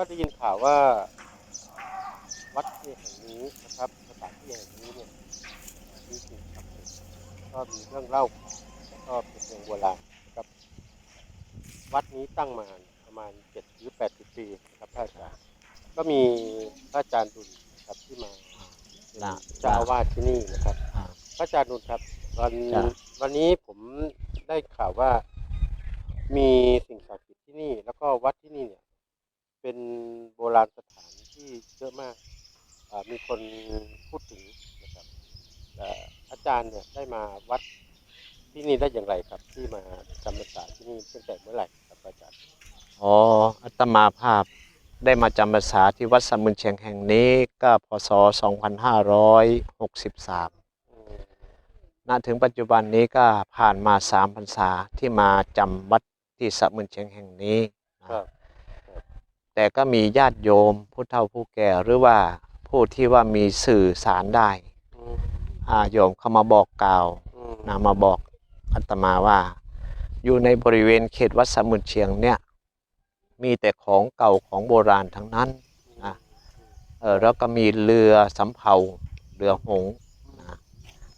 ก็ได้ยินข่าวว่า วัดแห่งนี้นะครับสถานที่แห่งนี้เนี่ยมีสิ่งศักดิ์สิทธิ์ก็มีเรื่องเล่าแล้วก็เป็นเมืองโบราณนะครับ วัดนี้ตั้งมาประมาณเจ็ดหรือแปดสิบปีนะครับพระอาจารย์ก็มีพระอาจารย์ดุลนะครับที่มาเป็นจ้ะเจ้าอาวาสที่นี่นะครับ อ่า พระอาจารย์นุนครับวันจ้ะ วันนี้ผมได้ข่าวว่ามีสิ่งศักดิ์สิทธิ์ที่นี่ แล้วก็วัดที่นี่เนี่ย เป็นโบราณสถานที่เยอะมากอ่ามีคนพูดถึงนะครับแต่อาจารย์เนี่ยได้มาวัดที่นี่ได้อย่างไรครับ ที่มาจำพรรษาที่นี่ตั้งแต่เมื่อไหร่ครับอาจารย์อ๋ออาตมาภาพได้มาจำพรรษาที่วัดสมุนเชียงแห่งนี้ก็พศ 2563อืมณถึงปัจจุบันนี้ก็ผ่านมาสามพรรษาที่มาจำวัดที่สมุนเชียงแห่งนี้นะครับ แต่ก็มีญาติโยมผู้เฒ่าผู้แก่หรือว่าผู้ที่ว่ามีสื่อสารได้อืมอ่าโยมเข้ามาบอกกล่าวอืมนะมาบอกอาตมาว่า อยู่ในบริเวณเขตวัดสมุนเชียงเนี่ยมีแต่ของเก่าของโบราณทั้งนั้นอะเออแล้วก็มีเรือสำเภาเรือหงส์นะ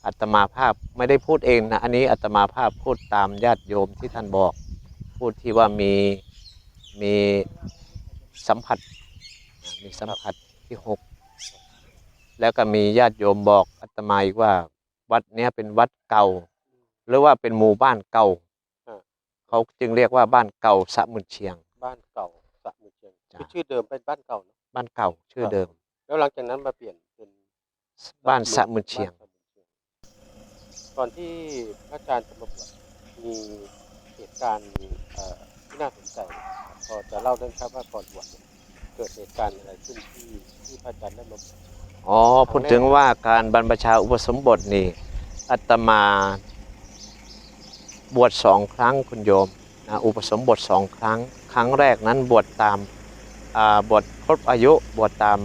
อาตมาภาพไม่ได้พูดเองนะอันนี้อาตมาภาพพูดตามญาติโยมที่ท่านบอก พูดที่ว่ามีมี สัมผัสนะมีสัมผัสที่หกแล้วก็มีญาติโยมบอกอาตมาอีกว่า วัดเนี้ยเป็นวัดเก่า หรือว่าเป็นหมู่บ้านเก่าเขาจึงเรียกว่าบ้านเก่าสะมุนเชียง บ้านเก่าสะมุเชียงจ้ะคือชื่อเดิมเป็นบ้านเก่าเนอะบ้านเก่าชื่อเดิม แล้วหลังจากนั้นมาเปลี่ยนเป็นบ้านสะมุนเชียงบ้านสะมุนเชียงก่อนที่พระอาจารย์จะมาบวชมีเหตุการณ์เอ่อที่ น่าสนใจะครับพอจะเล่าได้ครับว่าก่อนบวชเกิดเหตุการณ์อะไรขึ้นที่ที่พระอาจารย์ได้มาบวชอ๋อพูดถึงว่าการบรรพชาอุปสมบทนี่อาตมาบวชสองครั้งคุณโยมนะอุปสมบทสองครั้ง ครั้งแรกนั้นบวชตามาบวชครบอายุบวชตาม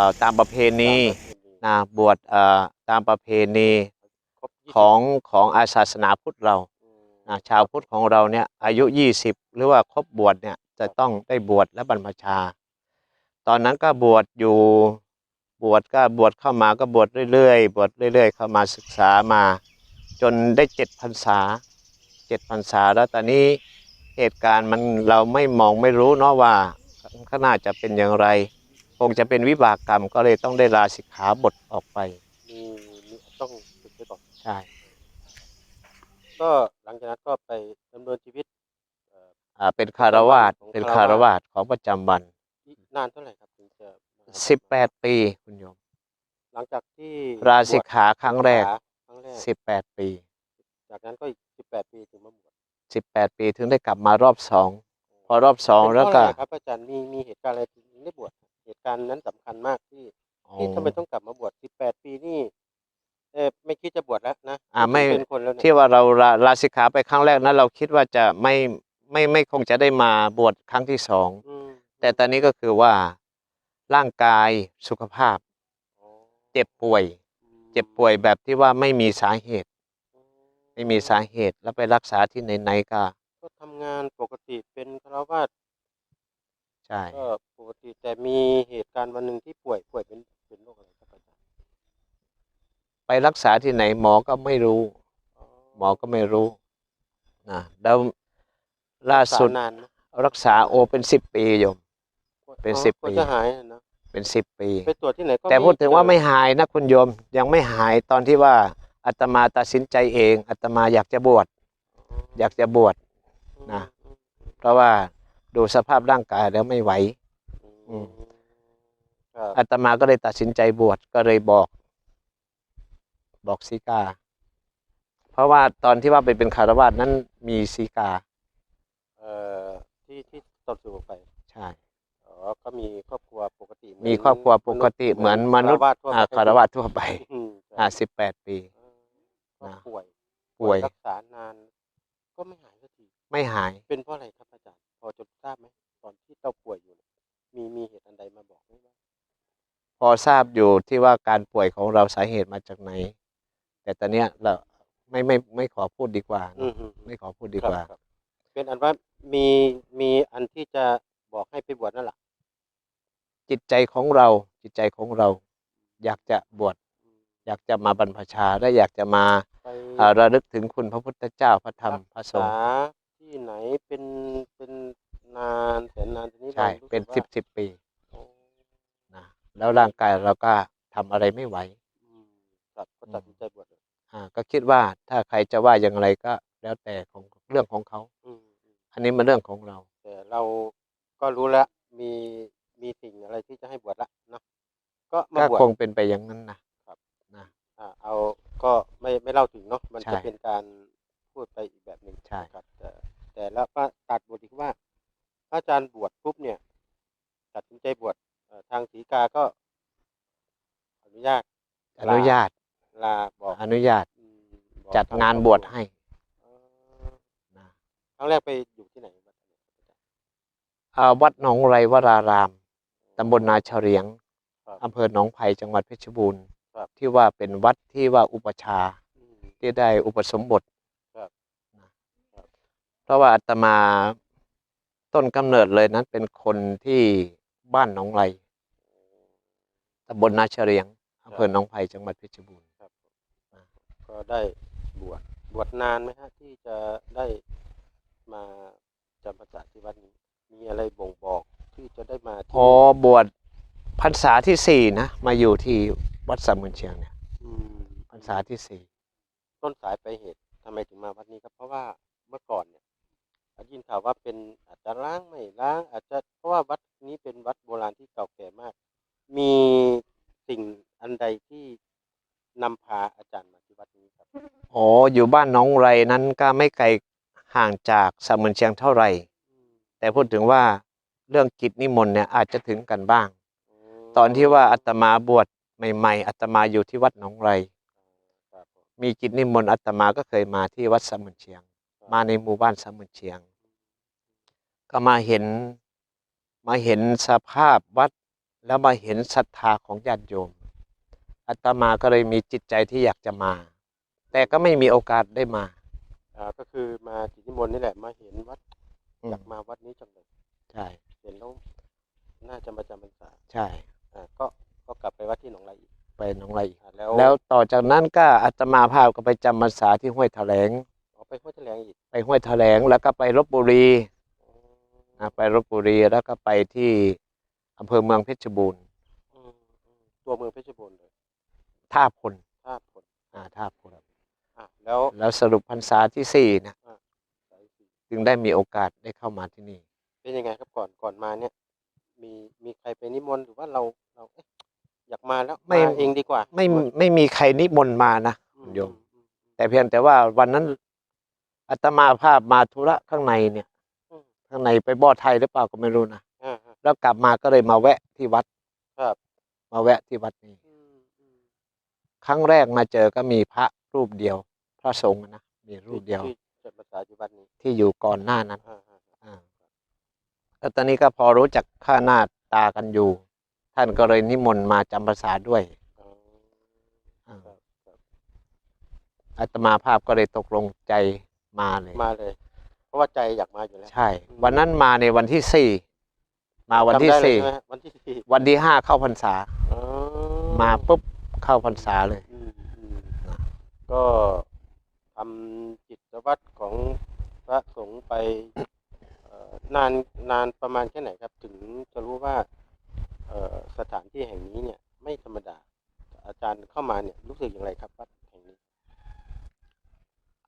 าตามประเพณีนะบวชตามประเพณีของของอาศาสนาพุทธเรา นะชาวพุทธของเราเนี่ยอายุ 20 หรือว่าครบบวชเนี่ยจะต้องได้บวชและบรรพชา ตอนนั้นก็บวชอยู่บวชก็บวชเข้ามาก็บวชเรื่อยๆ บวชเรื่อย ๆ เข้ามาศึกษามา จนได้เจ็ดพรรษาเจ็ดพรรษาแล้วตอนนี้เหตุการณ์มันเราไม่มองไม่รู้เนาะว่าข้างหน้าจะเป็นอย่างไร คงจะเป็นวิบากกรรมก็เลยต้องได้ลาสิกขาบทออกไปมีมีต้องฝึกไปก่อนใช่ ก็หลังจากนั้นก็ไปดำเนินชีวิตเอ่ออ่าเป็นคารวาสถ์ของเป็นคาคารรวาวาสสถ์ของประจำวัน อีกนานเท่าไหร่ครับถึงจะมาสิบแปดปีคุณโยมหลังจากที่ลาสิกบวชขาครั้งแรก ครั้งแรกสิบแปดปี จากนั้นก็อีกสิบแปดปีถึงมาบวชสิบแปดปีถึงได้กลับมารอบสองพอรอบสองเป็นแล้วเพก็ราะอะไรครับอาจารย์มีมีเหตุการณ์อะไรถึงได้บวชเหตุการณ์นั้นสำคัญมากที่ที่ทำไมต้องกลับมาบวชสิบแปดปีนี่ เออไม่คิดจะบวชแล้วนะอ่าไม่ เป็นคนแล้วเนี่ยที่ว่าเราลาลาสิกขาไปครั้งแรกนั้นเราคิดว่าจะไม่ไม่ไม่คงจะได้มาบวชครั้งที่สองอืมแต่ตอนนี้ก็คือว่าร่างกายสุขภาพ อ๋อเจ็บป่วยอืมเจ็บป่วยแบบที่ว่าไม่มีสาเหตุอืไม่มีสาเหตุแล้วไปรักษาที่ไหนๆก็ก็ทำงานปกติเป็นคารวาสถ์ใช่ ก็ปกติแต่มีเหตุการณ์วันหนึ่งที่ป่วยป่วยเป็นเป็นโรคอะไรครับอาจารย์ ไปรักษาที่ไหนหมอก็ไม่รู้ หมอก็ไม่รู้นะแล้วล่าสุดรักษนานไหมรักษาโอเป็นสิบปีโยม เป็นอ๋อสิบกว่าปีจะหายนะเป็นสิบปี ไปตรวจที่ไหนก็แต่พูดถึงว่าเจอไม่หายนะคุณโยม ยังไม่หายตอนที่ว่าอาตมาตัดสินใจเองอาตมาอยากจะบวชอยากจะบวชนะเพราะว่าดูสภาพร่างกายแล้วไม่ไหวอืมครับอาตมาก็เลยตัดสินใจบวชก็เลยบอก บอกสีกา เพราะว่าตอนที่ว่าไปเป็นคารวาสนั้นมีสีกา เอ่อที่ที่ตอนสู่ออกไปใช่ อ๋อก็มีครอบครัวปกติเหอนมีครอบครัวปกติเหมือนมนุษย์คารวาสทั่วอ่าไปคารวาสทั่วไปอืมใช่อ่าสิบแปดปีเออก็นะป่วยป่วยรักษานาน ก็ไม่หายสักทีไม่หาย เป็นเพราะอะไรครับอาจารย์ พอจะทราบไหมตอนที่เราป่วยอยู่เนี่ยมีมีเหตุอันใดมาบอกไหมว่าพอทราบอยู่ที่ว่าการป่วยของเราสาเหตุมาจากไหน แต่ตอนเนี้ยเราไม่ไม่ไม่ขอพูดดีกว่าอืเนอะมอืมไม่ขอพูดดีครับกว่าครับเป็นอันว่ามีมีอันที่จะบอกให้ไปบวชนั่นแหละจิตใจของเราจิตใจของเรา อยากจะบวชอืมอยากจะมาบรรพชาและอยากจะมาไปอ่าระลึกถึงคุณพระพุทธเจ้าพระธรรมพระสงษาฆ์ที่ไหนเป็นเป็นนานแสนนานทีนี้ใช่รารู้เป็นสึสิกบว่าสิบปีโอ้นะแล้วร่างกายเราก็ทำอะไรไม่ไหวอืม ครับก็ตัดสินใจบวชเลยอ่า ก็คิดว่าถ้าใครจะว่าอย่างไรก็แล้วแต่ของเรื่องของเขา อืมอืมอันนี้มันเรื่องของเรา แต่เราก็รู้แล้วมีมีสิ่งอะไรที่จะให้บวชละเนาะก็มาก็บวช คงเป็นไปอย่างนั้นนะครับ นะ อ่าเอาก็ไม่ไม่เล่าถึงเนาะมันใช่จะเป็นการพูดไปอีกแบบหนึ่งใช่ นะครับแต่แต่แล้วก็ตัดบทอีกว่าพระอาจารย์บวชปุ๊บเนี่ยตัดสินใจบวชเอ่อทางศรีกาก็อนุญาตอนุญาต ลาบอกอนุญาตอืมบอกจัดทางงานครอบบวชครัให้อ๋อนะครั้งแรกไปอยู่ที่ไหนครับอ่าวัดหนองไรวรารามตำบลนาเฉลียงครับ อำเภอหนองไผ่จังหวัดเพชรบูรณ์ครับ ที่ว่าเป็นวัดที่ว่าอุปชฌาย์ อืม ที่ได้อุปสมบทครับนะครับ เพราะว่าอาตมาต้นกำเนิดเลยนั้นเป็นคนที่บ้านหนองไรตำบลนาเฉลียงอำเภอหนองไผ่จังหวัดเพชรบูรณ์ครับ ก็ได้บวชบวชนานไหมฮะที่จะได้มาจำพรรษาที่วัดนี้ มีอะไรบ่งบอกที่จะได้มาพที่อบวชพรรษาที่สี่นะมาอยู่ที่วัดสามหมื่นเชียงเนี่ยอืมพรรษาที่สี่ต้นสายไปลายเหตุทำไมถึงมาวัดนี้ครับ เพราะว่าเมื่อก่อนเนี่ยได้ยินข่าวว่าเป็นอาจจะล้างไม่ล้าง อาจจะเพราะว่าวัดนี้เป็นวัดโบราณที่เก่าแก่มาก มีสิ่งอันใดที่นำพาอาจารย์มา ที่วัดนี้ครับอ๋ออยู่บ้านหน้องไรนั้นก็ไม่ไกลห่างจากสามหมื่นเชียงเท่าไหร่อืมแต่พูดถึงว่าเรื่องกิจนิมนต์เนี่ยอาจจะถึงกันบ้างมตอนที่ว่าอาตมาบวชใหม่ๆอาตมาอยู่ที่วัดหนองไรครับผมมีกิจนิมนต์อาตมาก็เคยมาที่วัดสามหมื่นเชียง มาในหมู่บ้านสามหมื่นเชียง ก็มาเห็นมาเห็นสภาพวัดแล้วมาเห็นศรัทธาของญาติโยม อาตมาก็เลยมีจิตใจที่อยากจะมา แต่ก็ไม่มีโอกาสได้มา อ่าก็คือมาจิตนิมนต์นี่แหละมาเห็นวัดอืม อยากมาวัดนี้จังเลยใช่ เห็นแล้วน่าจะมาจำพรรษาใช่ อ่าก็ก็กลับไปวัดที่หนองไรอีกไปหนองไรอีกอ่าแล้วแล้วต่อจากนั้นก็อาตมาภาพก็ไปจำพรรษาที่ห้วยแถลงออกไปห้วยแถลงอีกไปห้วยแถลงแล้วก็ไปลบบุรีอ๋อนะไปลบบุรีแล้วก็ไปที่อำเภอเมืองเพชรบูรณ์ อืมอืมตัวเมืองเพชรบูรณ์เลย ท่าพลท่าพลอ่าท่าพลอะแล้วแล้วสรุปพรรษาที่สี่เนะสายสีจึงได้มีโอกาสได้เข้ามาที่นี่ เป็นยังไงครับก่อนก่อนมาเนี่ย มีมีใครไปนิมนต์หรือว่าเราเราเอ๊ะอยากมาแล้วไม่มาเองดีกว่า ไม่ไม่มีใครนิมนต์มานะอืคุณโยมอืมแต่เพียงแต่ว่าวันนั้นอาตมาภาพมาธุระข้างในเนี่ยอืมข้างในไปบ่อไทยหรือเปล่าก็ไม่รู้นะอ่าฮะแล้วกลับมาก็เลยมาแวะที่วัด ครับ มาแวะที่วัดนี้อืมอืม ครั้งแรกมาเจอก็มีพระรูปเดียว พระสงฆ์นะมีรูปเดียวที่จำพรรษาอยู่วัดนี้ที่อยู่ก่อนหน้านั้นอ่าฮะอ่าแล้วตอนนี้ก็พอรู้จักข้าหน้าตากันอยู่ ท่านก็เลยนิมนต์มาจำพรรษาด้วยอ๋ออ่าครับครับอาตมาภาพก็เลยตกลงใจมาเลยมาเลย เพราะว่าใจอยากมาอยู่แล้วใช่ วันนั้นมาในวันที่สี่มาวันที่จำได้เลยสี่ใช่ไหมวันที่สี่วันที่ห้าเข้าพรรษาอ๋อมาปุ๊บ เข้าพรรษาเลย อืมอืมนะก็ทำกิจวัตรของพระสงฆ์ไปเอ่อนานนานประมาณแค่ไหนครับ ถึงจะรู้ว่าเอ่อสถานที่แห่งนี้เนี่ย ไม่ธรรมดา อาจารย์เข้ามาเนี่ยรู้สึกอย่างไรครับวัดแห่งนี้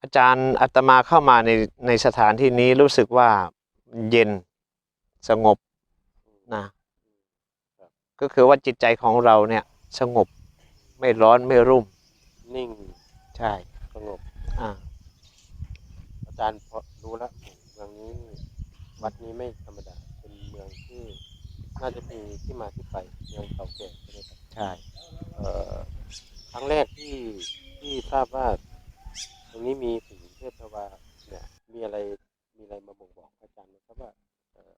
อาจารย์อาตมาเข้ามาในในสถานที่นี้รู้สึกว่าเย็นสงบอืม นะครับก็คือว่าจิตใจของเราเนี่ยสงบ ไม่ร้อนไม่รุ่ม นิ่งใช่สงบอ่าอาจารย์พอรู้แล้วเมืองนี้วัดนี้ไม่ธรรมดา เป็นเมืองที่น่าจะมีที่มาที่ไปเมืองเก่าแก่ใช่ไหมครับใช่เอ่อครั้งแรกที่ที่ทราบว่าตรงนี้มีสิ่งเทพวาเนี่ยมีอะไรมีอะไรมาบ่งบอกอาจารย์ไหมครับว่าเอ่อ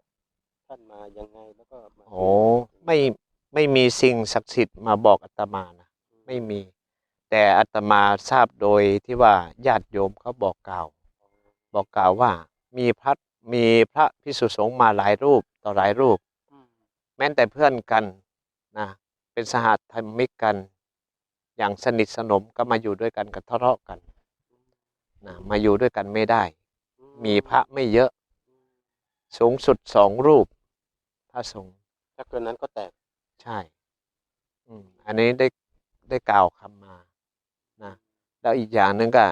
ท่านมายังไงแล้วก็มาโอ้ไม่ไม่มีสิ่งศักดิ์สิทธิ์มาบอกอาตมานะ ไม่มี แต่อาตมาทราบโดยที่ว่าญาติโยมเขาบอกกล่าว บอกกล่าวว่ามีพระมีพระพิสุสงฆ์มาหลายรูปต่อหลายรูปอืมแม้แต่เพื่อนกันนะเป็นสหธรรมิกกัน อย่างสนิทสนมก็มาอยู่ด้วยกันก็ทะเลาะกันนะมาอยู่ด้วยกันไม่ได้อืมีพระไม่เยอะ สูงสุดสองรูป พระสงฆ์ถ้าเกินนั้นก็แตกใช่ อืมอันนี้ได้ ได้กล่าวคำมานะแล้วอีกอย่างหนึ่งก็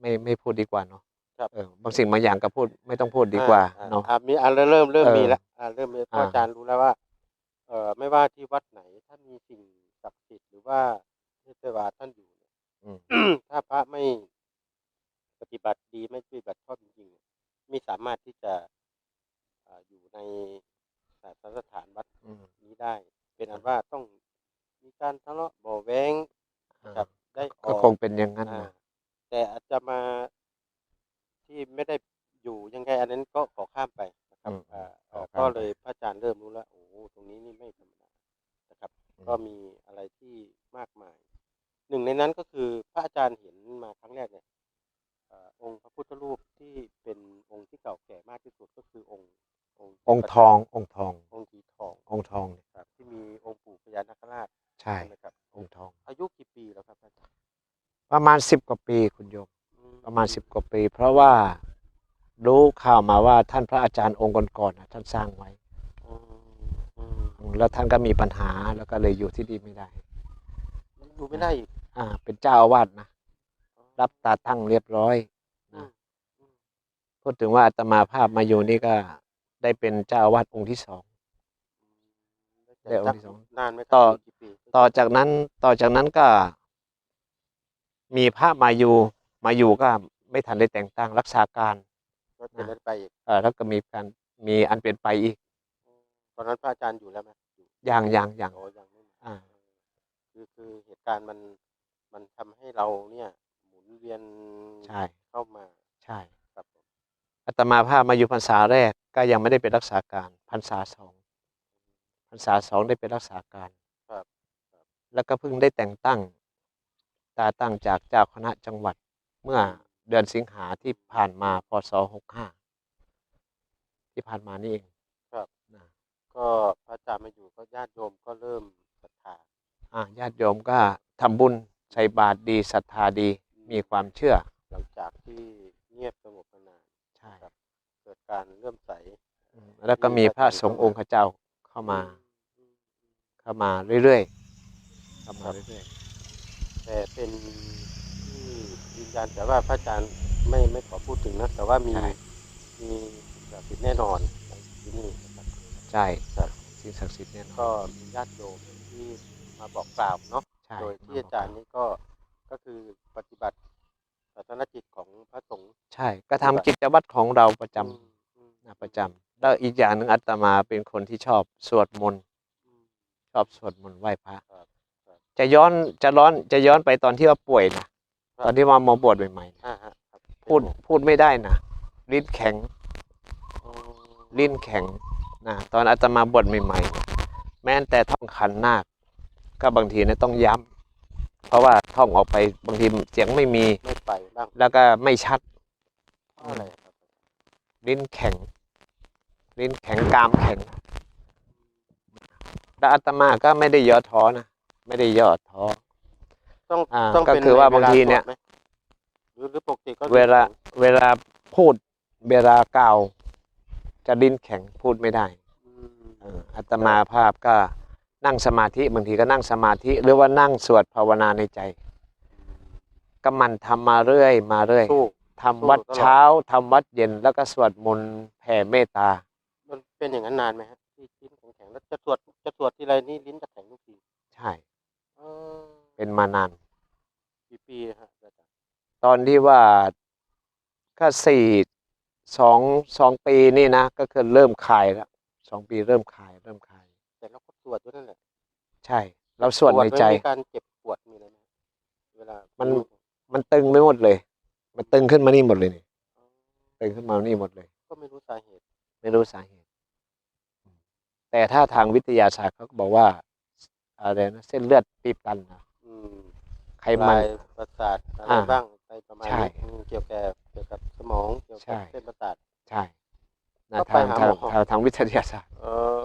ไม่ไม่พูดดีกว่าเนาะครับเออบางสิ่งบางอย่างก็พูดไม่ต้องพูดดีกว่าอ่เนาะ อ่มีอะเริ่มเริ่มเริ่มเออมีแล้วอ่าเริ่มมีเพราะอ่า อาจารย์รู้แล้วว่า เอ่อไม่ว่าที่วัดไหน ถ้ามีสิ่งศักดิ์สิทธิ์หรือว่าเทศวาท่านอยู่เนี่ย อืม ถ้าพระไม่ปฏิบัติดีไม่ปฏิบัติชอบจริงๆเนี่ยไม่สามารถที่จะอ่าอยู่ในศาสนสถานวัดอืม นี้ได้ เป็นอันว่าต้อง มีการทะเลาะเบาะแวงอ่ากับได้อก็อกคงเป็นอย่างนั้นอ่านะแต่อาจจะมาที่ไม่ได้อยู่ยังไงอันนั้นก็ขอข้ามไปนะครับอืมอ่าขออ่าข้ามก็ไปเลยพระอาจารย์เริ่มรู้แล้วโอ้โหตรงนี้นี่ไม่ธรรมดานะครับ ก็มีอะไรที่มากมาย หนึ่งในนั้นก็คือพระอาจารย์เห็นมาครั้งแรกเนี่ยเอ่อองค์พระพุทธรูปที่เป็นองค์ที่เก่าแก่มากที่สุดก็คือองค์ องค์องค์ทอง องค์ทอง องค์ทีทอง องค์ทองเนี่ยครับ ที่มีองค์ปู่พญานาคราชใช่ใช่ไหมครับ องค์ทอง อายุกี่ปีแล้วครับพระอาจารย์ประมาณสิบกว่าปีคุณโยมอืประมาณสิบกว่าปี เพราะว่ารู้ข่าวมาว่าท่านพระอาจารย์องค์ก่อนๆนะท่านสร้างไว้อืมอืมแล้วท่านก็มีปัญหาแล้วก็เลยอยู่ที่ดีไม่ได้ อยู่ไม่ได้อีกอ่า เป็นเจ้าอาวาสนะ รับตาตั้งเรียบร้อยอืมพูดถึงว่าอาตมาภาพมาอยู่นี่ก็ ได้เป็นเจ้าอาวาสองค์ที่สอง ได้องค์ที่สองนานไหมครัต่อยู่กี่ปีต่อจากนั้นต่อจากนั้นก็ มีพระมาอยู่มาอยู่ก็ไม่ทันได้แต่งตั้งรักษาการ ก็เป็นนั้นไปอีกเออแล้วก็มีการมีอันเป็นไปอีกตอนนั้นพระอาจารย์อยู่แล้วไหมอยู่อย่างอย่างอย่าง โอ้ยังไม่มาอ่า คือคือเหตุการณ์มันมันทำให้เราเนี่ย หมุนเวียนใช่ เข้ามา ใช่ครับผม อาตมาภาพมาอยู่พรรษาแรกก็ยังไม่ได้เป็นรักษาการพรรษาสองพรรษาสองได้เป็นรักษาการครับ แล้วก็เพิ่งได้แต่งตั้ง ตาตั้งจากเจ้าคณะจังหวัดเมื่อเดือนสิงหาที่ผ่านมาพศหกห้าที่ผ่านมานี่เองครับนะก็พระอาจารย์มาอยู่ก็ญาติโยมก็เริ่มศรัทธาอะญาติโยมก็ทำบุญใส่บาตรดีศรัทธาดีมีความเชื่อ หลังจากที่เงียบสงบมานาน ใช่ครับเกิดการเลื่อมใสอืมแล้วก็มีพระสงฆ์องค์ข้าเจ้าเข้ามาอืมเข้ามาเรื่อยๆเข้ามาเรื่อยแต่เป็นที่ยืนยันแต่ว่าพระอาจารย์ไม่ไม่ขอพูดถึงนะแต่ว่ามีใช่มีสิ่งศักดิ์สิทธิ์แน่นอนในที่นี่นะครับๆใช่ครับสิ่งศักดิ์สิทธิ์แน่นอนก็มีญาติโยมที่มาบอกกล่าวเนาะใช่โดยที่อาจารย์นี่ก็ก็คือปฏิบัติ ศาสนจิตของพระสงฆ์ใช่ ก็ทำกิจวัตรของเราประจำ อืมอืมนะประจำแล้วอีกอย่างหนึ่งอาตมาเป็นคนที่ชอบสวดมนต์อืม ชอบสวดมนต์ไหว้พระครับครับจะย้อนจะร้อนจะย้อนไปตอนที่ว่าป่วยนะตอนที่ว่ามาบวชใหม่ๆนะอ่าฮะครับพูดพูดไม่ได้นะลิ้นแข็งอ๋อลิ้นแข็งนะตอนอาตมาบวชใหม่ๆนะแม้แต่ท่องขันนาคก็บางทีเนี่ยต้องย้ำ เพราะว่าท่องออกไปบางทีเสียงไม่มีไม่ไปบ้างแล้วก็ไม่ชัดเพราะอะไรครับลิ้นแข็ง ลิ้นแข็งกรามแข็งแล้วอาตมาก็ไม่ได้ย่อท้อนะไม่ได้ย่อท้อต้องอ่าต้องก็เป็นคือว่าในบางทีเนี่ยสวดไหมหรือหรือปกติก็เวลาเวลาพูดเวลากล่าวจะลิ้นแข็งพูดไม่ได้อืมเอออาตมาภาพก็ นั่งสมาธิบางทีก็นั่งสมาธิ หรือว่านั่งสวดภาวนาในใจก็มันทำมาเรื่อย มาเรื่อยสู้ทำวัดสู้ตลอดเช้าทำวัดเย็นแล้วก็สวดมนต์แผ่เมตตา มันเป็นอย่างนั้นนานไหมฮะที่ลิ้นแข็งๆแล้วจะสวดจะสวดทีไรนี่ลิ้นจะแข็งทุกทีใช่เออเป็นมานานกี่ปีฮะอาจารย์ตอนที่ว่าก็สี่สองสองปีนี่นะก็คือเริ่มคลายแล้วสองปีเริ่มคลายเริ่ม ใช่ เราสวดในใจไม่มีการเจ็บปวดมีอะไรไหมเวลามั มัน มันตึงไม่หมดเลย มันตึงขึ้นมานี่หมดเลยนี่ตึงขึ้นมานี่หมดเลย ก็ไม่รู้สาเหตุ ไม่รู้สาเหตุ แต่ถ้าทางวิทยาศาสตร์เขาก็บอกว่าอะไรนะเส้นเลือดตีบตันนะอืมไขมัน ลายประสาทอะไรอ่าบ้างอะไรประมาณใช่นี้อืมเกี่ยวกับเกี่ยวกับสมองเกี่ยวใช่ กับเส้นประสาท ใช่นะก็ไปทางหาทางหมอ ทางทางวิทยาศาสตร์ เออ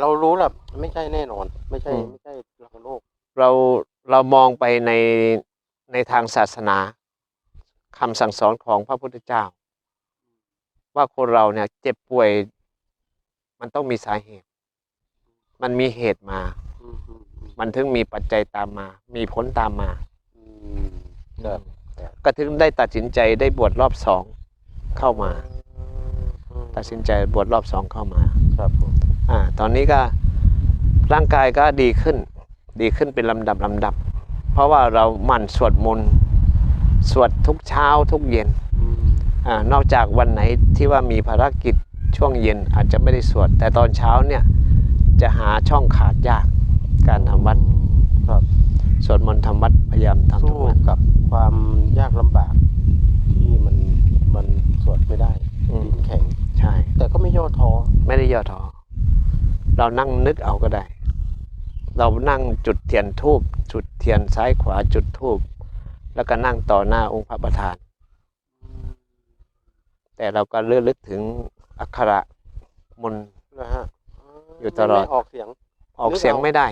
เรารู้แหละไม่ใช่แน่นอน ไม่ใช่ อืม ไม่ใช่เรื่องของโลก เราเรามองไปในในทางศาสนาคำสั่งสอนของพระพุทธเจ้า ว่าคนเราเนี่ยเจ็บป่วย มันต้องมีสาเหตุ มันมีเหตุมา อืมอืมอืมมันถึงมีปัจจัยตามมา มีผลตามมาอืมครับครับก็ถึงได้ตัดสินใจได้บวชรอบสองเข้ามาอืมตัดสินใจบวชรอบสองเข้ามา ครับผม อ่าตอนนี้ก็ร่างกายก็ดีขึ้น ดีขึ้นเป็นลำดับลำดับ เพราะว่าเราหมั่นสวดมนต์สวดทุกเช้าทุกเย็นอืมอ่านอกจากวันไหนที่ว่ามีภารกิจช่วงเย็นอาจจะไม่ได้สวด แต่ตอนเช้าเนี่ยจะหาช่องขาดยากการทำวัดครับสวดมนต์ทำวัดพยายามทำทุสู้กวันกับความยากลำบากที่มันมันสวดไม่ได้อืมดินแข็งใช่ แต่ก็ไม่ย่อท้อไม่ได้ย่อท้อ เรานั่งนึกเอาก็ได้ เรานั่งจุดเทียนทูบจุดเทียนซ้ายขวาจุดทูบแล้วก็นั่งต่อหน้าองค์พระประธานอืมแต่เราก็เลื่อนลึกถึงอักขระมนต์นะฮะอยู่ตลอดไม่ออกเสียง ออกเสียงไม่ได้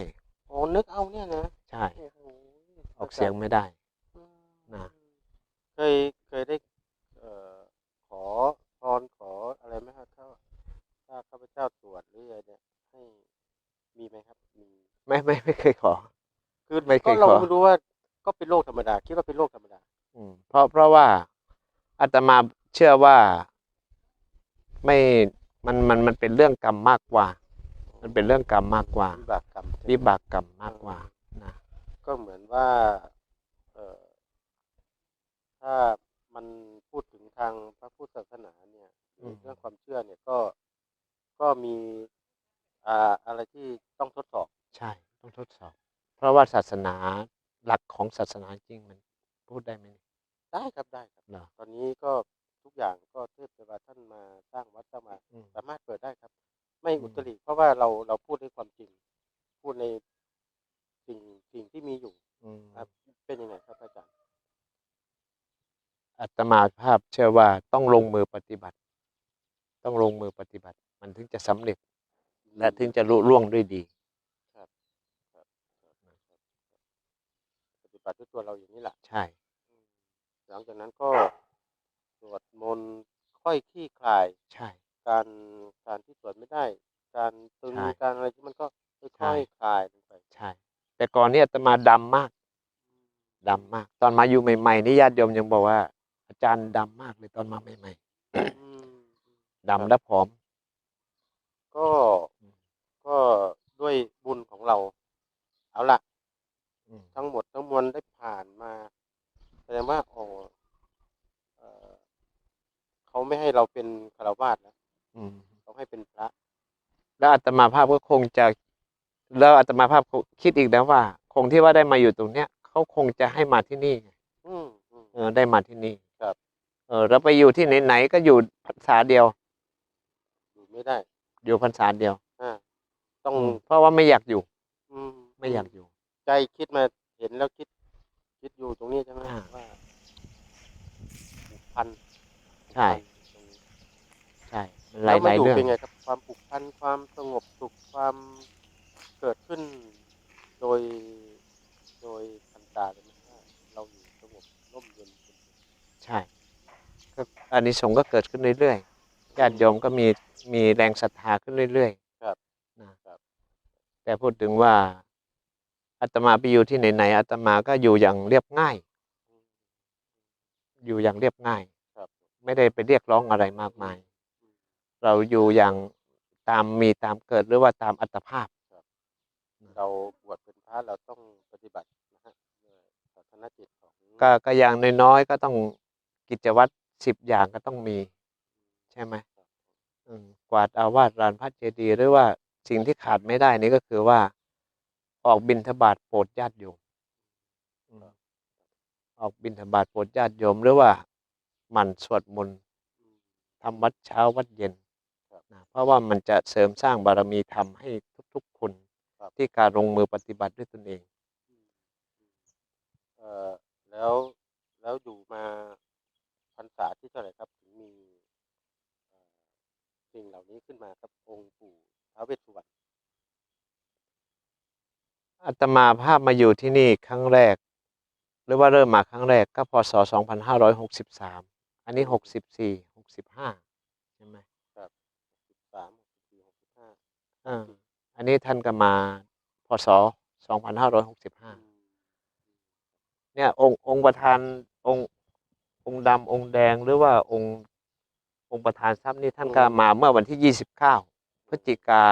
อ๋อนึกเอาเนี่ยนะใช่โอ้โหออกเสียงไม่ได้อืมนะเคยเคยได้เอ่อขอพรขออะไรไหมครับถ้าถ้าข้าพเจ้าสวดหรืออะไรเนี่ยให้ มีไหมครับมีไม่ไม่ไม่เคยขอ คือไม่เคก็ยเราขอ ไม่รู้ว่าก็เป็นโรคธรรมดาคิดว่าเป็นโรคธรรมดา อืมเพราะเพราะว่าอาตมาเชื่อว่าไม่มันมันมันเป็นเรื่องกรรมมากกว่า มันเป็นเรื่องกรรมมากกว่าวิบากกรรมใช่ไหมวิบากกรรมมากกว่านะก็เหมือนว่า เอ่อถ้ามันพูดถึงทางพระพุทธศาสนาเนี่ยหรือเรื่องความเชื่อเนี่ยก็ก็มี อ่าอะไรที่ต้องทดสอบ ใช่ ต้องทดสอบ เพราะว่าศาสนาหลักของศาสนาจริงมันพูดได้ไหมเนี่ยได้ครับได้ครับ เหรอ ตอนนี้ก็ทุกอย่างก็เทพเทวาท่านมาสร้างวัดสร้างมาอืม สามารถเปิดได้ครับ ไม่อืม อุตริเพราะว่าเราเราพูดในความจริง พูดในสิ่งสิ่งที่มีอยู่อืมครับ เป็นยังไงครับอาจารย์อาตมาภาพเชื่อว่าต้องลงมือปฏิบัติ ต้องลงมือปฏิบัติ มันถึงจะสำเร็จ และถึงจะลุล่วงด้วยดีปฏิบัติด้วยตัวเราอย่างนี้แหละใช่ หลังจากนั้นก็สวดมนต์ค่อยคลี่คลาย ใช่ การการที่สวดไม่ได้ การตึงใช่การอะไรที่มันก็ใช่ ค่อยๆคลายลงไปใช่ แต่ก่อนนี้อาตมาดำมากดำมาก ตอนมาอยู่ใหม่ๆนี่ญาติโยมยังบอกว่า อาจารย์ดำมากเลยตอนมาใหม่อืมๆดำและผอม ก็ ก็ด้วยบุญของเรา เอาละอืม ทั้งหมดทั้งมวลได้ผ่านมาแสดงว่าโอ้เอ่อเขาไม่ให้เราเป็นคารวาสแล้วอืม เขาให้เป็นพระ แล้วอาตมาภาพก็คงจะแล้วอาตมาภาพคิดอีกนะว่า คงที่ว่าได้มาอยู่ตรงเนี้ยเขาคงจะให้มาที่นี่ไงอืมอืม เออได้มาที่นี่ครับ เออเราไปอยู่ที่ไหนๆก็อยู่พรรษาเดียว อยู่ไม่ได้ อยู่พรรษาเดียว อ่า ต้องอืมเพราะว่าไม่อยากอยู่ อืมไม่อยากอยู่ ใจคิดมาเห็นแล้วคิด คิดอยู่ตรงนี้ใช่ไหมอ่า ว่าผูกพันใช่ผูกพันตรงนี้ใช่มันหแล้วมาลายอๆยู่เรื่อง เป็นไงครับ ความผูกพันความสงบสุขความเกิดขึ้น โดย โดยทันตาเลยไหมว่าเราอยู่สงบร่มเย็นเป็นสุขใช่ก็อันนี้สงส์ก็เกิดขึ้นเรื่อยๆญาติโยมก็มีมีแรงศรัทธาขึ้นเรื่อย ครับ ๆนะครับ แต่พูดถึงว่าอาตมาไปอยู่ที่ไหนๆอาตมาก็อยู่อย่างเรียบง่าย อยู่อย่างเรียบง่ายครับไม่ได้ไปเรียกร้องอะไรมากมาย เราอยู่อย่างตามมีตามเกิดหรือว่าตามอัตภาพเราบวชเป็นพระเราต้องปฏิบัตินะฮะด้วยศาสนจิตของก็ก็อย่างน้อยๆก็ต้องกิจวัตรสิบอย่างก็ต้องมี ใช่ไหมอืมกวาดอาวาสลานพระเจดีย์หรือว่า สิ่งที่ขาดไม่ได้นี่ก็คือว่า ออกบิณฑบาตโปรดญาติโยมอืมออกบิณฑบาตโปรดญาติโยมหรือว่าหมั่นสวดมนต์อืมทำวัดเช้าวัดเย็นครับนะเพราะว่ามันจะเสริมสร้างบารมีธรรมให้ทุก ๆ คนครับที่การลงมือปฏิบัติด้วยตนเองเอ่อแล้วแล้วอยู่มาพรรษาที่เท่าไหร่ครับถึงมีเอ่อสิ่งเหล่านี้ขึ้นมาครับองค์ปู่ ท้าวเวสสุวรรณอาตมาภาพมาอยู่ที่นี่ครั้งแรก หรือว่าเริ่มมาครั้งแรกก็พศ2563 อันนี้ 64 65 ใช่ไหมสิบสามหกสิบสี่หกสิบห้าอ่าอันนี้ท่านก็มาพศ 2565 เนี่ย องค์องค์ประธานองค์องค์ดำองค์แดงหรือว่าองค์องค์ประธานทรัพย์นี่ท่านก็มาเมื่อวันที่ 29 พฤศจิกา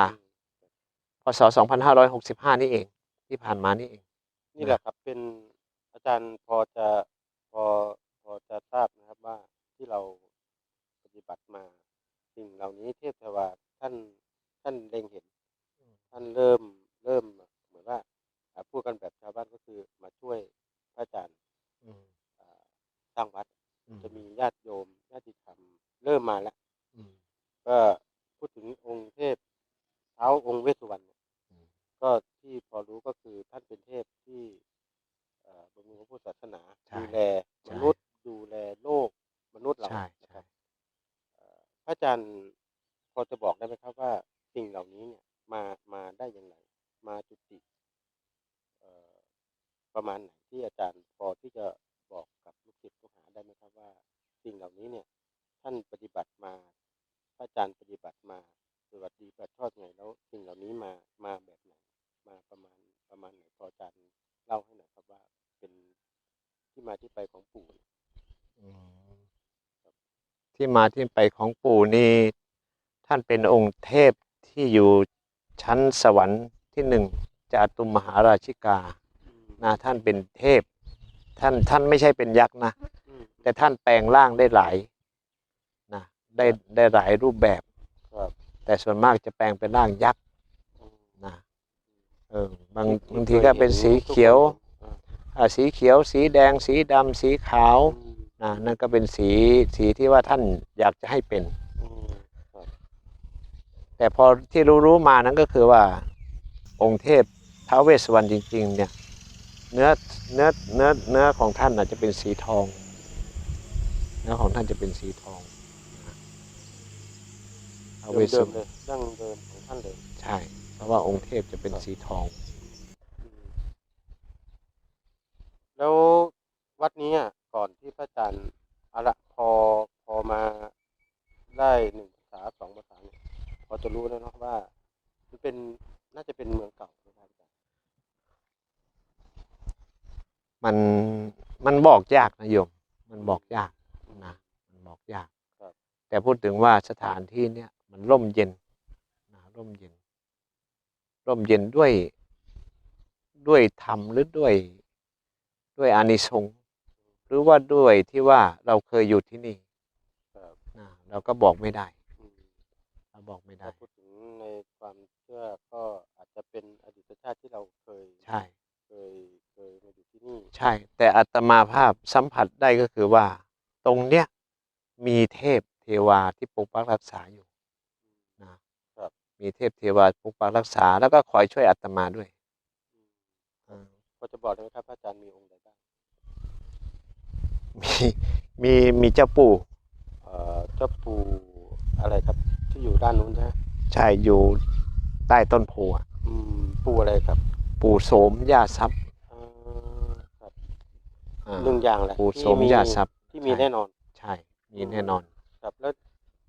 พศ 2565 นี่เอง ที่ผ่านมานี่เอง นี่แหละครับเป็นอาจารย์พอจะพอพอจะทราบนะครับว่าที่เราปฏิบัติมาสิ่งเหล่านี้เทพเทวาท่านท่านเล็งเห็น ท่านเริ่มเริ่มเหมือนว่าอ่าพูดกันแบบชาวบ้านก็คือมาช่วยพระอาจารย์อืมอ่าสร้างวัดอืมจะมีญาติโยมญาติธรรมเริ่มมาแล้วอืมก็ พูดถึงองค์เทพเท้าองค์เวสสุวรรณเนี่ยอืมก็ที่พอรู้ก็คือท่านเป็นเทพที่เอ่อบำรุงพระพุทธศาสนาใช่ดูแลใช่ มนุษย์ดูแลโลกมนุษย์เราใช่นะใช่ครับเอ่อพระอาจารย์พอจะบอกได้ไหมครับว่าสิ่งเหล่านี้เนี่ย มามาได้อย่างไร มาจุติเอ่อประมาณไหนที่อาจารย์พอที่จะบอกกับลูกศิษย์ลูกหาได้ไหมครับว่า สิ่งเหล่านี้เนี่ย ท่านปฏิบัติมาพ ระอาจารย์ปฏิบัติมาปฏิบัติดีปฏิบัติชอบไงแล้วสิ่งเหล่านี้มามาแบบไหนมาประมาณประมาณไหนพออาจารย์เล่าให้หน่อยครับว่าเป็นที่มาที่ไปของปู่เนี่ยอืมที่มาที่ไปของปู่นี่ท่านเป็นองค์เทพที่อยู่ชั้นสวรรค์ที่หนึ่งจาตุมมหาราชิกานะท่านเป็นเทพ ท่านท่านไม่ใช่เป็นยักษ์นะอืมแต่ท่านแปลงร่างได้หลายนะ ได้ได้หลายรูปแบบครับ แต่ส่วนมากจะแปลงเป็นร่างยักษ์นะเออบางบางทีก็เป็นสีเขียวอ่าสีเขียว สีแดง สีดำสีขาวนะนั่นก็เป็นสีสีที่ว่าท่านอยากจะให้เป็น แต่พอที่รู้รู้มานั้นก็คือว่าองค์เทพท้าวเวสสวรรณจริง ๆ เนี่ยเนื้อเนื้อเนื้อเนื้อของท่านอาจจะเป็นสีทอง เนื้อของท่านจะเป็นสีทอง ท้าวเวสสเดิวมรรณๆเลยดั้งเดิมของท่านเลย ใช่ เพราะว่าองค์เทพจะเป็นสีทองอืมแล้ววัดนี้อะก่อนที่พระอาจารย์เอาละพอพอมาได้หนึ่งภาษาสองภาษาเนี่ยพอจะรู้แล้วเนาะว่ามันเป็นน่าจะเป็นเมืองเก่านะครับอาจารย์มันมันบอกยากนะโยม มันบอกยากนะ มันบอกยากครับแต่พูดถึงว่าสถานที่เนี่ย มันร่มเย็นนะร่มเย็น ร่มเย็นด้วยด้วยธรรมหรือด้วยด้วยอานิสงส์หรือว่าด้วยที่ว่าเราเคยอยู่ที่นี่ครับนะเราก็บอกไม่ได้อืมเราบอกไม่ได้ ถ้าพูดถึงในความเชื่อก็อาจจะเป็นอดีตชาติที่เราเคยใช่เคยเคยมาอยู่ที่นี่ใช่ แต่อัตมาภาพสัมผัสได้ก็คือว่า ตรงเนี้ยมีเทพเทวาที่ปกปักรักษาอยู่นะครับ มีเทพเทวาปกปักรักษา แล้วก็คอยช่วยอัตมาด้วยอืมอ่าพอจะบอกได้ไหมครับพระอาจารย์มีองค์ใดบ้างมีมีมีเจ้าปู่เอ่อเจ้าปู่อะไรครับ ที่อยู่ด้านนู้นใช่ไหมใช่อยู่ใต้ต้นโพอะอืมปู่อะไรครับ ปู่โสมย่าทรัพย์อ่าครับอ่าหนึ่งอย่างแหละปู่ที่โสมย่าทรัพย์ที่มีใช่แน่นอน ใช่ มีแน่นอน ครับแล้ว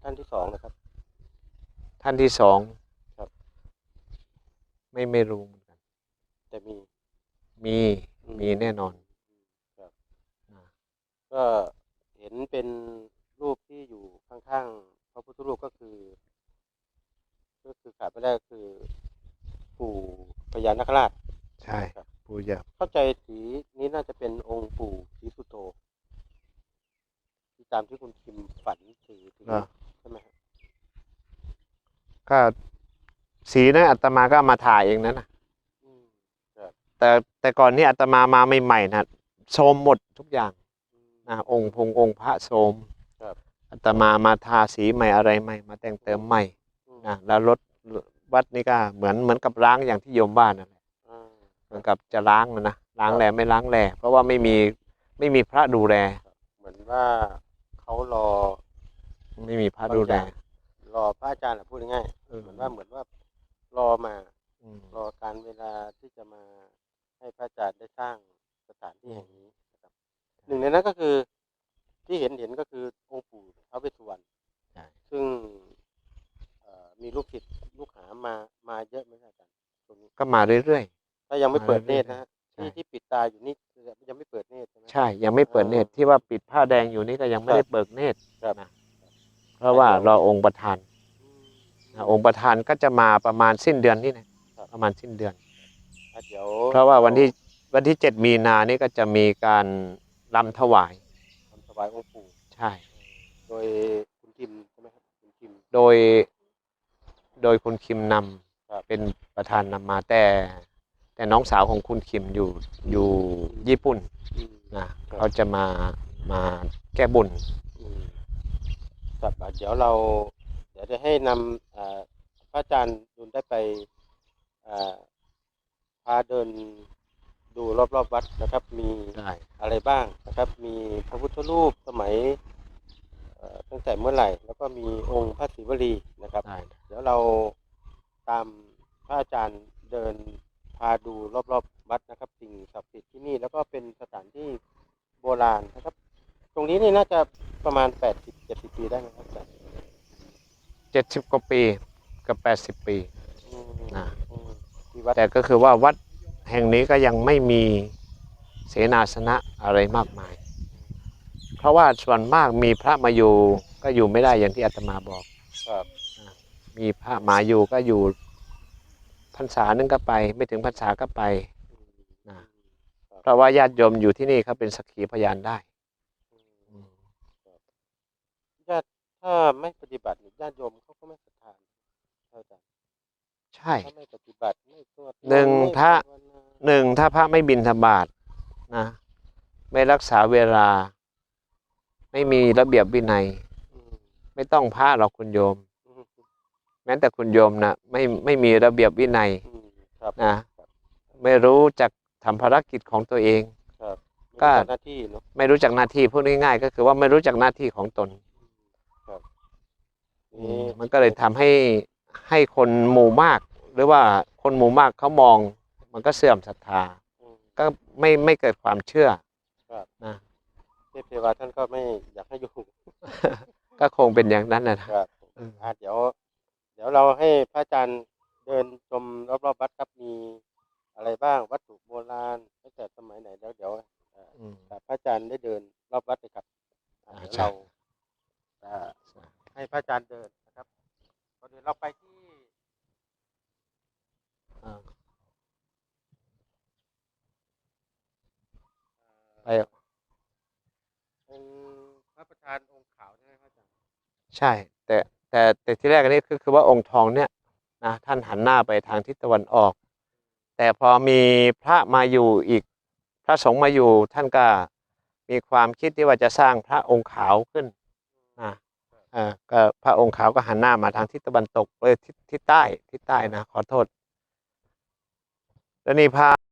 ท่านที่สองนะครับ ท่านที่สองครับ ไม่ไม่รู้เหมือนกัน แต่มี มีอืมีแน่นอนครับอ่าก็เห็นเป็นรูปที่อยู่ข้างๆพระพุทธรูปก็คือ ก็คือขาดไม่ได้ก็คือ ปู่พญานาคราชใช่ครับ ปู่ย่าเข้าใจสีนี้น่าจะเป็นองค์ปู่ศรีสุโธที่ตามที่คุณคิมฝันสื่อถึงอ่าใช่ไหมครับก็ สีนั้นอาตมาก็เอามาถ่ายเองนะนะอืมครับแต่แต่ก่อนนี้อาตมามาใหม่ๆนะโทรมหมดทุกอย่างอืมนะองค์พงองค์พระโทรมครับอาตมามาทาสีใหม่อะไรใหม่ มาแต่งเติมใหม่อืมนะแล้วรถวัดนี่ก็เหมือนเหมือนกับล้างอย่างที่โยมบ้านนั่นแหละอ่าเหมือนกับจะล้างนะนะล้างแหล่ไม่ล้างแหล่เพราะว่าไม่มีไม่มีพระดูแลเหมือนว่าเขารอ ไม่มีพระดูแลรอพระอาจารย์แหละพูดง่ายๆเออเหมือนว่าเหมือนว่า รอมา อืมรอการเวลาที่จะมาให้พระอาจารย์ได้สร้างสถานที่แห่งนี้นะครับหนึ่งในนั้นก็คือที่เห็นเห็นก็คือองค์ปู่ท้าวเวสสุวรรณใช่ ซึ่งเอ่อมีลูกศิษย์ลูกหามามาเยอะไหมครับอาจารย์ตรงนี้ ก็มาเรื่อย ถ้ายังไม่เปิดเนตรมาเรื่อยๆนะฮะใช่ที่ที่ปิดตาอยู่นี่คือยังไม่เปิดเนตรใช่ไหม ๆ ใช่ ยังไม่เปิดเนตรที่ว่าปิดผ้าแดงอยู่นี่ก็ยังไม่ได้เปิดเนตรครับ นะเพราะว่ารอองค์ประธาน อืมนะองค์ประธานก็จะมาประมาณสิ้นเดือนนี่นะครับประมาณสิ้นเดือนอะเดี๋ยวเพราะว่าวันที่วันที่เจ็ดมีนานี่ก็จะมีการรำถวายทำถวายองค์ปู่ใช่ โดยคุณคิมใช่ไหมครับคุณคิมโดย โดยคุณคิมนำครับเป็นประธานนำมาแต่ แต่น้องสาวของคุณคิมอยู่อยู่ญี่ปุ่นอืมนะเขาจะมามาแก้บุญอืมครับอะเดี๋ยวเรา เดี๋ยวจะให้นำอ่า พระอาจารย์ยุนได้ไปอ่าพาเดินดูรอบๆวัดนะครับ มีได้อะไรบ้างนะครับ มีพระพุทธรูปสมัยเอ่อตั้งแต่เมื่อไหร่ แล้วก็มีองค์พระศิวลีนะครับได้เดี๋ยวเราตามพระอาจารย์เดินพาดูรอบๆวัดนะครับสิ่งศักดิ์สิทธิ์ที่นี่ แล้วก็เป็นสถานที่โบราณนะครับ ตรงนี้นี่น่าจะประมาณ80 70ปีได้ไหมครับอาจารย์เจ็ดสิบกว่าปี กับแปดสิบปีอืมนะอืมที่วัดแต่ก็คือว่าวัดแห่งนี้ก็ยังไม่มีเสนาสนะอะไรมากมาย เพราะว่าส่วนมากมีพระมาอยู่ก็อยู่ไม่ได้อย่างที่อาตมาบอกครับมีพระมาอยู่ก็อยู่พรรษาหนึงก็ไป ไม่ถึงพรรษาก็ไปอืมนะครับเพราะว่าญาติโยมอยู่ที่นี่เขาเป็นสักขีพยานได้อืมญาติถ้าไม่ปฏิบัติญาติโยมเขาก็ไม่ศรัทธา ใช่ถ้าไม่ปฏิบัติไม่สวดมต์หนึ่งไม่พระภาวนาหนึ่งถ้าพระไม่บินธบาตนะไม่รักษาเวลา ไม่มีระเบียบวินัยอืมไม่ต้องพระหรอกคุณโยมอืมแม้แต่คุณโยมนะไม่ไม่มีระเบียบวินัยอืมครับนะครับไม่รู้จักทำภารกิจของตัวเองครับก็มีหน้าที่เนาะไม่รู้จักหน้าที่พูดง่ายๆก็คือว่าไม่รู้จักหน้าที่ของตนครับอืมมันก็เลยทำให้ ให้คนหมู่มาก หรือว่าคนหมู่มากเขามอง มันก็เสื่อมศรัทธาอืมก็ไม่ไม่เกิดความเชื่อครับนะเทพเทวาท่านก็ไม่อยากให้อยู่ ก็คงเป็นอย่างนั้นนะนะครับอืมอ่าเดี๋ยว เดี๋ยวเราให้พระอาจารย์เดินชมรอบๆวัดครับมีอะไรบ้างวัตถุโบราณตั้งแต่สมัยไหนแล้วเดี๋ยวเอ่ออืมพระอาจารย์ได้เดินรอบวัดเลยครับอ่า อ่า เดี๋ยว ใช่ เราอ่าให้พระอาจารย์เดินนะครับก่อนอื่นเราไปที่ อ่า เอ่อ ไป องค์พระประธานองค์ขาวใช่ไหมพระอาจารย์ ใช่แต่แต่แต่ที่แรกอันนี้คือคือว่าองค์ทองเนี่ยนะท่านหันหน้าไปทางทิศตะวันออก แต่พอมีพระมาอยู่อีกพระสงฆ์มาอยู่ท่านก็มีความคิดที่ว่าจะสร้างพระองค์ขาวขึ้นนะอ่าก็พระองค์ขาวก็หันหน้ามาทางทิศตะวันตกเลยทิศทิศใต้ทิศใต้นะขอโทษแล้วนี่พระ